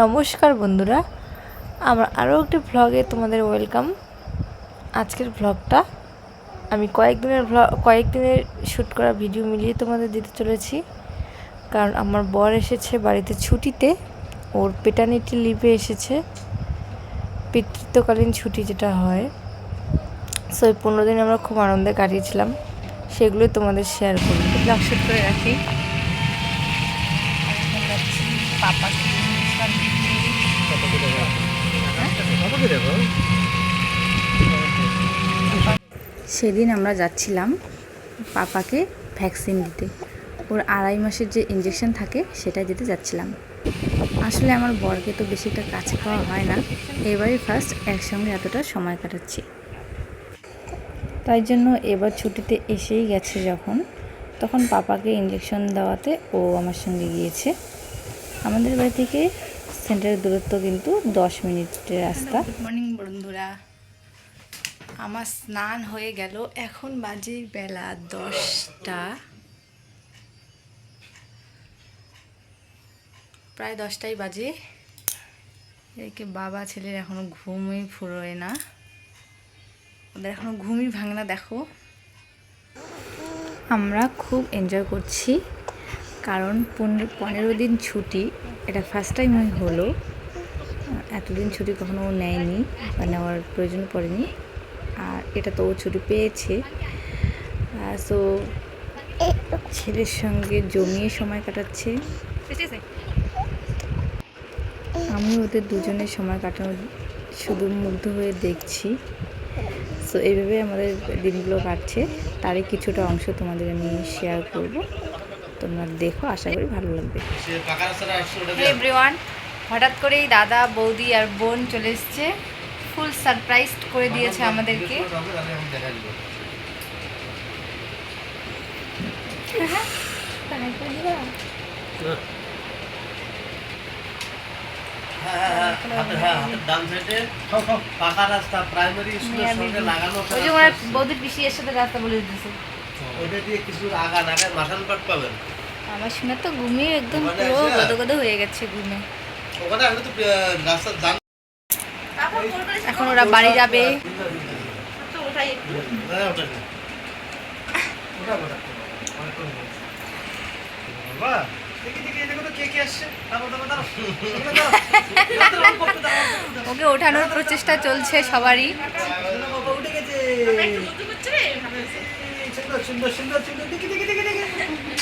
নমস্কার বন্ধুরা, আমার আরও একটি ভ্লগে তোমাদের ওয়েলকাম আজকের ভ্লগটা আমি কয়েকদিনের ভ্লগ কয়েকদিনের শ্যুট করা ভিডিও মিলিয়ে তোমাদের দিতে চলেছি। কারণ আমার বর এসেছে বাড়িতে ছুটিতে, ওর পেটানিটি লিভে এসেছে। পিতৃত্বকালীন ছুটি যেটা হয় সো এই পনেরো দিন আমরা খুব আনন্দে কাটিয়েছিলাম। সেগুলোই তোমাদের শেয়ার করি ব্লগ শ্যুট করে রাখি। পাপাকে। সেদিন আমরা যাচ্ছিলাম পাপাকে ভ্যাকসিন দিতে। ওর আড়াই মাসের যে ইঞ্জেকশন থাকে সেটা দিতে যাচ্ছিলাম। আসলে আমার বরকে তো বেশি একটা কাছে পাওয়া হয় না। এবারই ফার্স্ট একসঙ্গে এতটা সময় কাটাচ্ছি। তাই জন্য এবার ছুটিতে এসেই গেছে যখন। তখন পাপাকে ইঞ্জেকশন দেওয়াতে ও আমার সঙ্গে গিয়েছে। আমাদের বাড়ি থেকে সেন্টারের দূরত্ব কিন্তু দশ মিনিটের রাস্তা। গুড মর্নিং বন্ধুরা। আমার স্নান হয়ে গেল। এখন বাজে বেলা দশটা। প্রায় দশটাই বাজে। এদিকে বাবা ছেলের এখনও ঘুমই ফুরোয় না। ওদের এখনও ঘুমই ভাঙে না দেখো। আমরা খুব এনজয় করছি। কারণ পনেরো দিন ছুটি, এটা ফার্স্ট টাইম হলো। এতদিন ছুটি কখনো নেয়নি বা নেওয়ার প্রয়োজন পড়েনি। আর এটা তো ও ছুটি পেয়েছে। সো ছেলের সঙ্গে জমিয়ে সময় কাটাচ্ছে। আমি ওদের দুজনের সময় কাটানো শুধু মুগ্ধ হয়ে দেখছি। সো এইভাবে আমাদের দিনগুলো কাটছে। তারই কিছুটা অংশ তোমাদের আমি শেয়ার করব। তোমরা দেখো আশা করি ভালো লাগবে। এভরিওয়ান হঠাৎ করেই দাদা বৌদি আর বোন চলে এসছে। ফুল সারপ্রাইজ করে দিয়েছে আমাদেরকে। পাকা রাস্তা প্রাইমারি স্কুলের সঙ্গে লাগানো ওই যে ওরা বৌদির পিসি এর সাথে রাস্তা বলে দিতেছে। ওটা দিয়ে কিছু আগে মাসান পাট পাবেন। আমার শুনে তো ঘুমিয়ে একদম পুরো গদগদ হয়ে গেছে ঘুমে এখন ওরা বাড়ি যাবে হ্যাঁ। ওকে ওঠানোর প্রচেষ্টা চলছে সবারই উঠে গেছে। সুন্দর, সুন্দর, সুন্দর, সুন্দর। দেখি, দেখি, দেখি, দেখি।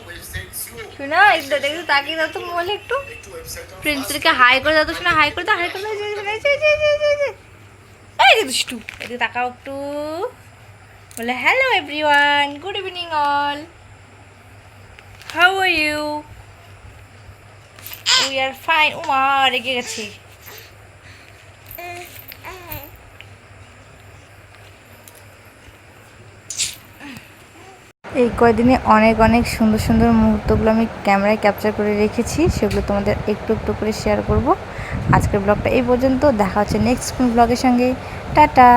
শোনা একটু দেখো, তাকিয়ে দাও মোবাইলে একটু। প্রিন্সদেরকে হাই করে দাও শোনা হাই করে দাও হাই করে দাও তাকাও একটু। বলে hello everyone good evening all how are you we are fine Uma, রেগে গেছে। এই কয়দিনে অনেক অনেক সুন্দর সুন্দর মুহূর্তগুলো আমি ক্যামেরায় ক্যাপচার করে রেখেছি, সেগুলো তোমাদের একটু একটু করে শেয়ার করব। আজকের ব্লগটা এই পর্যন্ত, দেখা হচ্ছে নেক্সট ব্লগের সঙ্গে। টাটা!